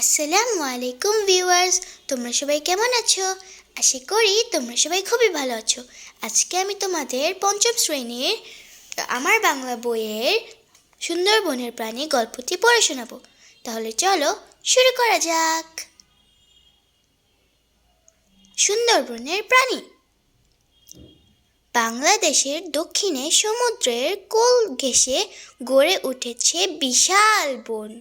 আসসালামু আলাইকুম ভিউয়ার্স তোমরা সবাই কেমন আছো? আশা করি তোমরা সবাই খুবই ভালো আছো। আজকে আমি তোমাদের পঞ্চম শ্রেণির আমার বাংলা বইয়ের সুন্দরবনের প্রাণী গল্পটি পড়ে শোনাবো। তাহলে চলো শুরু করা যাক। সুন্দরবনের প্রাণী। বাংলাদেশের দক্ষিণে সমুদ্রের কোল ঘেঁষে গড়ে উঠেছে বিশাল বন।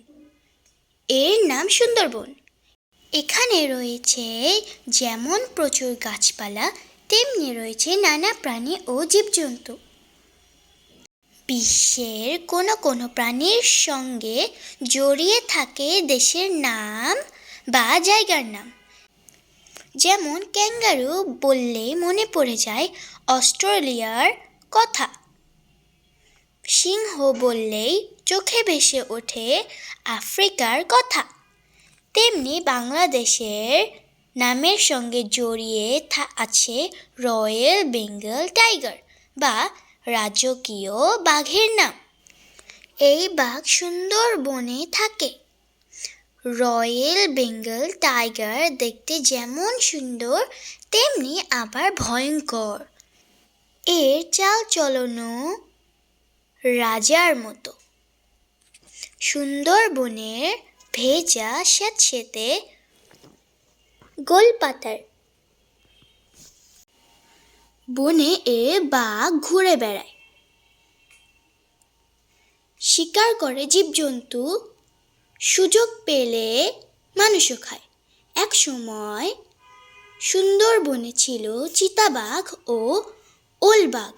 এর নাম সুন্দরবন। এখানে রয়েছে যেমন প্রচুর গাছপালা, তেমনি রয়েছে নানা প্রাণী ও জীবজন্তু। বিশ্বের কোনো কোনো প্রাণীর সঙ্গে জড়িয়ে থাকে দেশের নাম বা জায়গার নাম। যেমন ক্যাঙ্গারু বললে মনে পড়ে যায় অস্ট্রেলিয়ার কথা। সিংহ বললেই চোখে ভেসে ওঠে আফ্রিকার কথা। তেমনি বাংলাদেশের নামের সঙ্গে জড়িয়ে আছে রয়্যাল বেঙ্গল টাইগার বা রাজকীয় বাঘের নাম। এই বাঘ সুন্দরবনে থাকে। রয়্যাল বেঙ্গল টাইগার দেখতে যেমন সুন্দর, তেমনি আবার ভয়ঙ্কর। এর চাল চলনও রাজার মতো। সুন্দরবনের ভেজা স্যাঁতসেঁতে গোলপাতার বনে এ বাঘ ঘুরে বেড়ায়। শিকার করে জীবজন্তু, সুযোগ পেলে মানুষও খায়। এক সময় সুন্দরবনে ছিল চিতাবাঘ ও ওলবাঘ,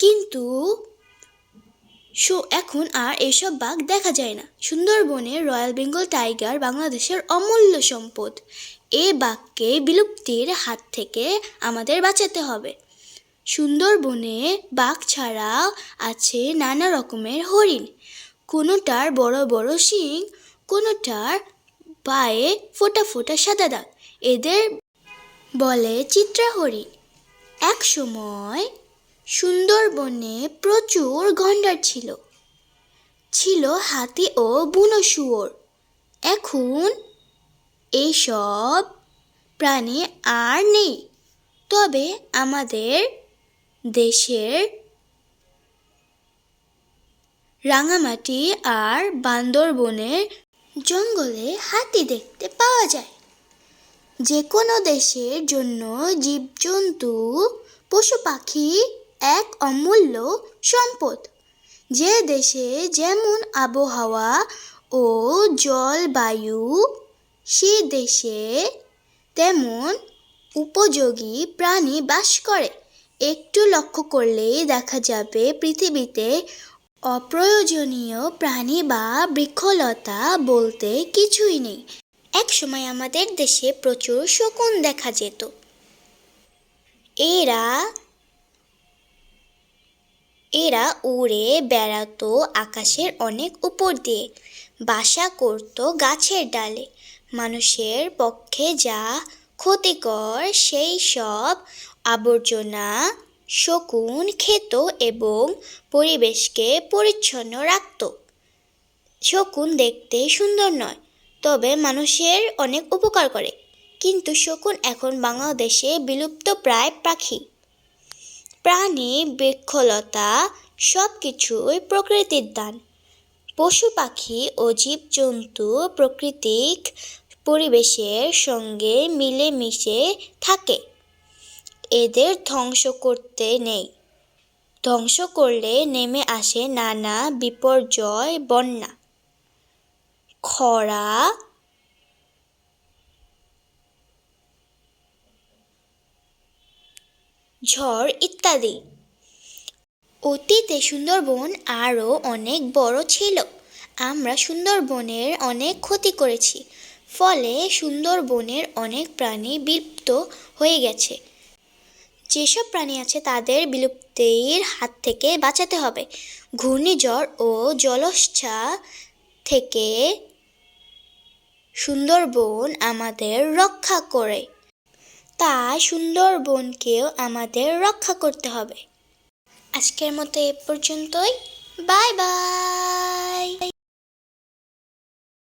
কিন্তু সো এখন আর এসব বাঘ দেখা যায় না। সুন্দরবনে রয়্যাল বেঙ্গল টাইগার বাংলাদেশের অমূল্য সম্পদ। এ বাঘকে বিলুপ্তির হাত থেকে আমাদের বাঁচাতে হবে। সুন্দরবনে বাঘ ছাড়া আছে নানা রকমের হরিণ। কোনোটার বড় বড় শিং, কোনোটার পায়ে ফোটা ফোটা সাদা দাগ। এদের বলে চিত্রা হরিণ এক সময় সুন্দরবনে প্রচুর গন্ডার ছিল। ছিল হাতি ও বুনো শুয়োর। এখন এইসব প্রাণী আর নেই। তবে আমাদের দেশের রাঙামাটি আর বান্দরবনের জঙ্গলে হাতি দেখতে পাওয়া যায়। যে কোনো দেশের জন্য জীবজন্তু, পশু পাখি এক অমূল্য সম্পদ। যে দেশে যেমন আবহাওয়া ও জলবায়ু, সে দেশে তেমন উপযোগী প্রাণী বাস করে। একটু লক্ষ্য করলেই দেখা যাবে পৃথিবীতে অপ্রয়োজনীয় প্রাণী বা বৃক্ষলতা বলতে কিছুই নেই। এক সময় আমাদের দেশে প্রচুর শকুন দেখা যেত। এরা এরা উড়ে, বেড়াতো আকাশের অনেক উপর দিয়ে। বাসা করত গাছের ডালে। মানুষের পক্ষে যা ক্ষতিকর, সেই সব আবর্জনা শকুন খেত এবং পরিবেশকে পরিচ্ছন্ন রাখত। শকুন দেখতে সুন্দর নয়, তবে মানুষের অনেক উপকার করে। কিন্তু শকুন এখন বাংলাদেশে বিলুপ্ত প্রায় পাখি। প্রাণী, বৃক্ষলতা সব কিছুই প্রকৃতির দান। পশু পাখি ও জীবজন্তু প্রাকৃতিক পরিবেশের সঙ্গে মিলেমিশে থাকে। এদের ধ্বংস করতে নেই। ধ্বংস করলে নেমে আসে নানা বিপর্যয়, বন্যা। খরা ঝড় ইত্যাদি। অতীতে সুন্দরবন আরও অনেক বড় ছিল। আমরা সুন্দরবনের অনেক ক্ষতি করেছি, ফলে সুন্দরবনের অনেক প্রাণী বিলুপ্ত হয়ে গেছে। যেসব প্রাণী আছে তাদের বিলুপ্তির হাত থেকে বাঁচাতে হবে। ঘূর্ণিঝড় ও জলোচ্ছা থেকে সুন্দরবন আমাদের রক্ষা করে। তাই সুন্দরবনকেও আমাদের রক্ষা করতে হবে। আজকের মতো এ পর্যন্তই। Bye bye.